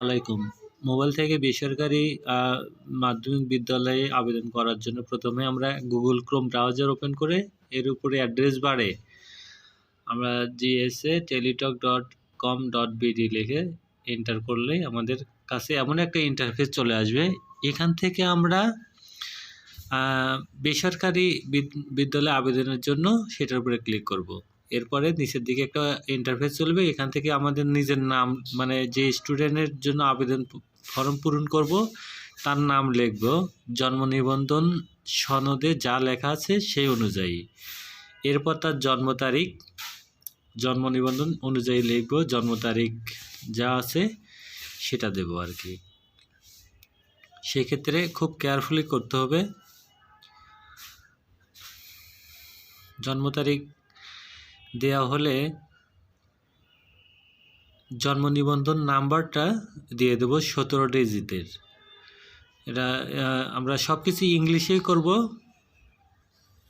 আলাইকুম। মোবাইল থেকে বেসরকারি মাধ্যমিক বিদ্যালয়ে আবেদন করার জন্য প্রথমে আমরা গুগল ক্রোম ব্রাউজার ওপেন করে এর উপরে অ্যাড্রেস বারে আমরা GSA Teletalk dot com dot BD লিখে এন্টার করলে আমাদের কাছে এমন একটা ইন্টারফেস চলে আসবে। এখান থেকে আমরা বেসরকারি বিদ- বিদ্যালয়ে আবেদনের জন্য সেটার উপরে ক্লিক করব। এরপরে নিচের দিকে একটা ইন্টারফেস চলবে। এখান থেকে আমাদের নিজের নাম মানে যে স্টুডেন্টের জন্য আবেদন ফর্ম পূরণ করব, তার নাম লিখব, জন্ম নিবন্ধন সনদে যা লেখা আছে সেই অনুযায়ী। এরপর তার জন্ম তারিখ, জন্ম নিবন্ধন অনুযায়ী লিখব, জন্ম তারিখ যা আছে সেটা দেব আর কি সেক্ষেত্রে খুব কেয়ারফুলি করতে হবে। জন্ম তারিখ দেওয়া হলে জন্ম নিবন্ধন নাম্বারটা দিয়ে দেবো সতেরো ডিজিটের। এটা আমরা সব কিছু ইংলিশেই করব।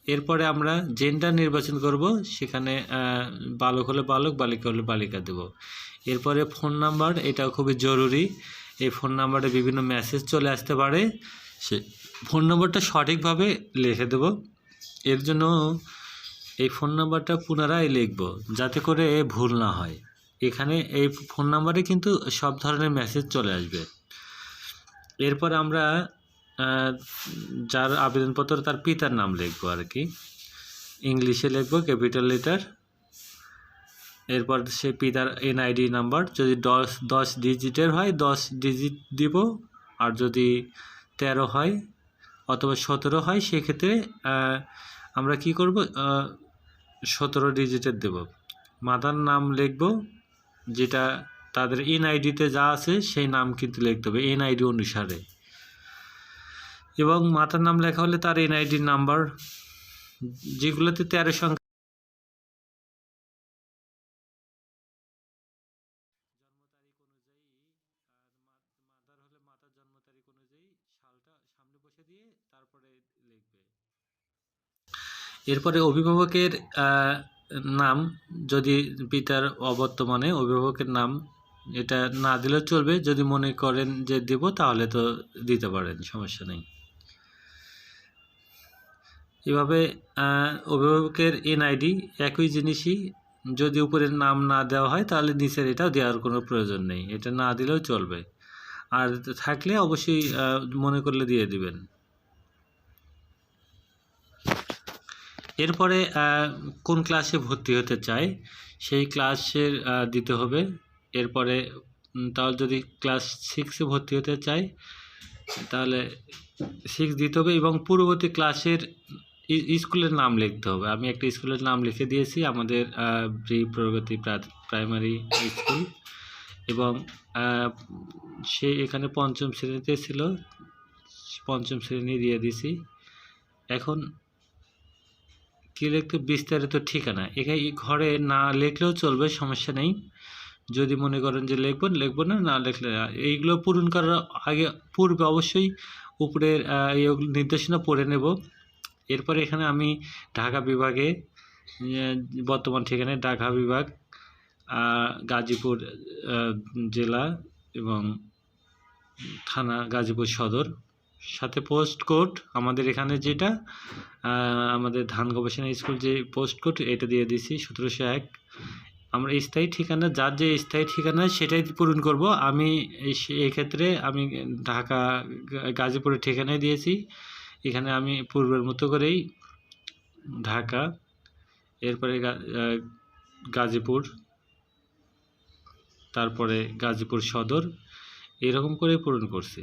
এরপরে আমরা জেন্ডার নির্বাচন করব। সেখানে বালক হলে বালক, বালিকা হলে বালিকা দেব। এরপরে ফোন নাম্বার এটা খুবই জরুরি। এই ফোন নাম্বারে বিভিন্ন মেসেজ চলে আসতে পারে। সে, ফোন নম্বরটা সঠিকভাবে লিখে দেব। এর জন্য এই ফোন নাম্বারটা পুনরায় লিখব, যাতে করে এ ভুল না হয়। এখানে এই ফোন নাম্বারে কিন্তু সব ধরনের মেসেজ চলে আসবে। এরপর আমরা যার আবেদনপত্র তার পিতার নাম লিখব আর কি। ইংলিশে লিখব ক্যাপিটাল লেটার। এরপর সে পিতার এনআইডি নাম্বার, যদি দশ দশ ডিজিটের হয়, দশ ডিজিট দিব। আর যদি তেরো হয়, অথবা সতেরো হয়, সেক্ষেত্রে আমরা কি করব? সতেরো ডিজিটের দেব। মাতার নাম লিখব, যেটা তাদের এনআইডিতে যা আছে সেই নাম কিন্তু লিখতে হবে এনআইডি অনুসারে। এবং মাতার নাম লেখা হলে তার এনআইডির নাম্বার যেগুলোতে তেরো সংখ্যা এরপরে অভিভাবকের নাম যদি পিতার অবর্তমানে অভিভাবকের নাম এটা না দিলেও চলবে, যদি মনে করেন যে দেব তাহলে তো দিতে পারেন, সমস্যা নেই। এভাবে অভিভাবকের এনআইডি একই জিনিসই যদি উপরের নাম না দেওয়া হয় তাহলে নিচের এটাও দেওয়ার কোনো প্রয়োজন নেই, এটা না দিলেও চলবে। আর থাকলে অবশ্যই মনে করলে দিয়ে দিবেন। এরপরে কোন ক্লাসে ভর্তি হতে চায় সেই ক্লাসের দিতে হবে। এরপরে তাহলে যদি ক্লাস সিক্সে ভর্তি হতে চায় তাহলে সিক্স দিতে হবে এবং পূর্ববর্তী ক্লাসের স্কুলের নাম লিখতে হবে। আমি একটা স্কুলের নাম লিখে দিয়েছি, আমাদের ব্রি প্রগতি প্রাইমারি স্কুল এবং সে এখানে পঞ্চম শ্রেণীতে ছিল, পঞ্চম শ্রেণি দিয়ে দিছি এখন কি লিখতে বিস্তারিত ঠিকানা। এখানে ঘরে না লিখলেও চলবে, সমস্যা নেই। যদি মনে করেন যে লিখব লিখব না না লিখলে এইগুলো পূরণ করার আগে, পূর্বে অবশ্যই উপরের নির্দেশনা পড়ে নেব। এরপরে এখানে আমি ঢাকা বিভাগে বর্তমান ঠিকানায় ঢাকা বিভাগ গাজীপুর জেলা এবং থানা গাজীপুর সদর। সাথে পোস্ট কোড আমাদের এখানে যেটা আমাদের ধান গবেষণা স্কুল যে পোস্ট কোড এটা দিয়ে দিছি, সতেরোশো এক। আমরা স্থায়ী ঠিকানা, যার যে স্থায়ী ঠিকানা সেটাই পূরণ করব। আমি ক্ষেত্রে আমি ঢাকা, গাজীপুরের ঠিকানায় দিয়েছি। এখানে আমি পূর্বের মতো করেই ঢাকা, এরপরে গাজীপুর, তারপরে গাজীপুর সদর, এরকম করে পূরণ করছি।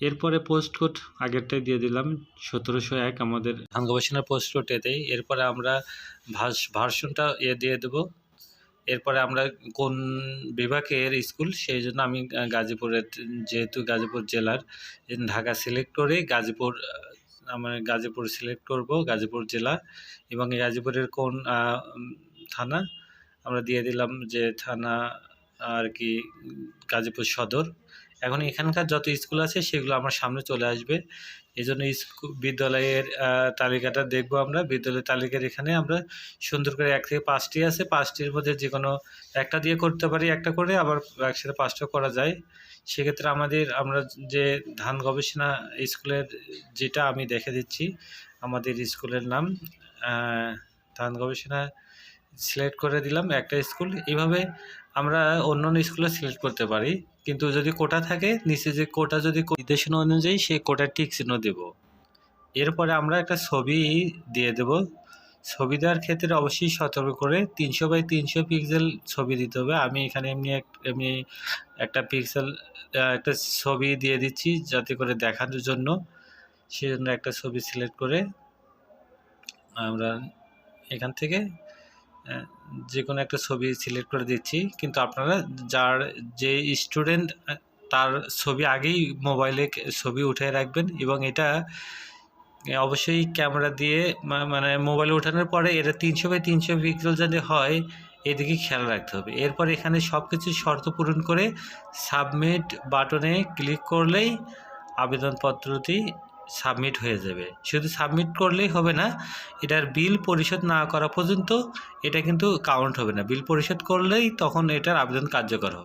এরপরে পোস্ট কোড আগেরটাই দিয়ে দিলাম, সতেরোশো এক আমাদের ধান পোস্ট কোড এতেই এরপরে আমরা ভাস ভার্সনটা এ দিয়ে দেবো। এরপরে আমরা কোন বিভাগের স্কুল, সেই জন্য আমি গাজীপুরের, যেহেতু গাজীপুর জেলার, ঢাকা সিলেক্ট করে, গাজীপুর, আমার গাজীপুর সিলেক্ট করব, গাজীপুর জেলা, এবং গাজীপুরের কোন থানা, আমরা দিয়ে দিলাম যে থানা আর কি গাজীপুর সদর। এখন এখানকার যত স্কুল আছে সেগুলো আমার সামনে চলে আসবে। এই জন্য বিদ্যালয়ের তালিকাটা দেখব আমরা। বিদ্যালয়ের তালিকার এখানে আমরা সুন্দর করে এক থেকে পাঁচটি আছে। পাঁচটির মধ্যে যে কোনো একটা দিয়ে করতে পারি, একটা করে। আবার একসাথে পাঁচটা করা যায়। সেক্ষেত্রে আমাদের, আমরা যে ধান গবেষণা স্কুলের যেটা আমি দেখে দিচ্ছি, আমাদের স্কুলের নাম ধান গবেষণা সিলেক্ট করে দিলাম একটা স্কুল। এইভাবে আমরা অন্য অন্য স্কুলে সিলেক্ট করতে পারি। কিন্তু যদি কোটা থাকে, নিচে যে কোটা যদি নির্দেশনা অনুযায়ী সেই কোটার টিক চিহ্ন দেব। এরপরে আমরা একটা ছবি দিয়ে দেব। ছবি দেওয়ার ক্ষেত্রে অবশ্যই সতর্ক করে তিনশো বাই তিনশো পিক্সেল ছবি দিতে হবে। আমি এখানে এমনি এমনি একটা পিক্সেল একটা ছবি দিয়ে দিচ্ছি যাতে করে দেখানোর জন্য। সেজন্য একটা ছবি সিলেক্ট করে আমরা এখান থেকে যে কোনো একটা ছবি সিলেক্ট করে দিচ্ছি। কিন্তু আপনারা যার যে স্টুডেন্ট তার ছবি আগেই মোবাইলে ছবি উঠে রাখবেন এবং এটা অবশ্যই ক্যামেরা দিয়ে মানে মোবাইলে ওঠানোর পরে এটা তিনশো বাই তিনশো পিক্সেল যদি হয়, এদিকে খেয়াল রাখতে হবে। এরপর এখানে সব কিছু শর্ত পূরণ করে সাবমিট বাটনে ক্লিক করলেই আবেদনপত্রটি সাবমিট হয়ে যাবে। শুধু সাবমিট করলেই হবে না, এটার বিল পরিশোধ না করা পর্যন্ত এটা কিন্তু কাউন্ট হবে না। বিল পরিশোধ করলেই তখন এটার আবেদন কার্যকর হবে।